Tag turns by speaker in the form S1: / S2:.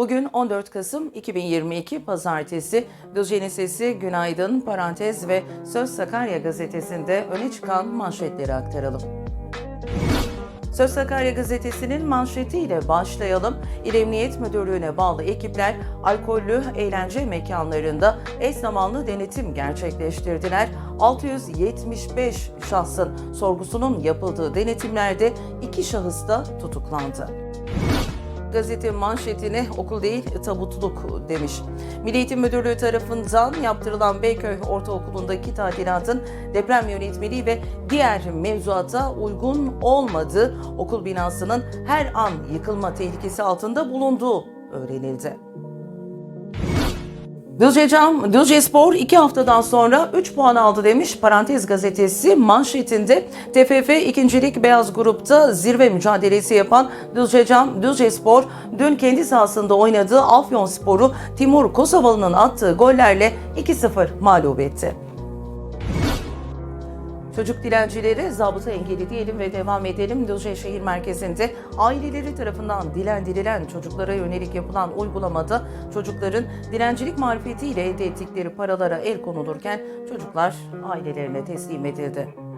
S1: Bugün 14 Kasım 2022 Pazartesi Düzce'nin Sesi Günaydın Parantez ve Söz Sakarya gazetesinde öne çıkan manşetleri aktaralım. Söz Sakarya gazetesinin manşetiyle başlayalım. İl Emniyet Müdürlüğü'ne bağlı ekipler alkollü eğlence mekanlarında eş zamanlı denetim gerçekleştirdiler. 675 şahsın sorgusunun yapıldığı denetimlerde iki şahıs da tutuklandı. Gazete manşetine okul değil tabutluk demiş. Milli Eğitim Müdürlüğü tarafından yaptırılan Beyköy Ortaokulu'ndaki tadilatın deprem yönetmeliği ve diğer mevzuata uygun olmadığı okul binasının her an yıkılma tehlikesi altında bulunduğu öğrenildi. Düzce Cam, Düzce Spor 2 haftadan sonra 3 puan aldı demiş Parantez gazetesi manşetinde TFF ikincilik beyaz grupta zirve mücadelesi yapan Düzce Cam, Düzce Spor dün kendi sahasında oynadığı Afyon Spor'u Timur Kosovalı'nın attığı gollerle 2-0 mağlup etti. Çocuk dilencileri zabıta engeli diyelim ve devam edelim. Düzce şehir merkezinde aileleri tarafından dilendirilen çocuklara yönelik yapılan uygulamada çocukların dilencilik marifetiyle elde ettikleri paralara el konulurken çocuklar ailelerine teslim edildi.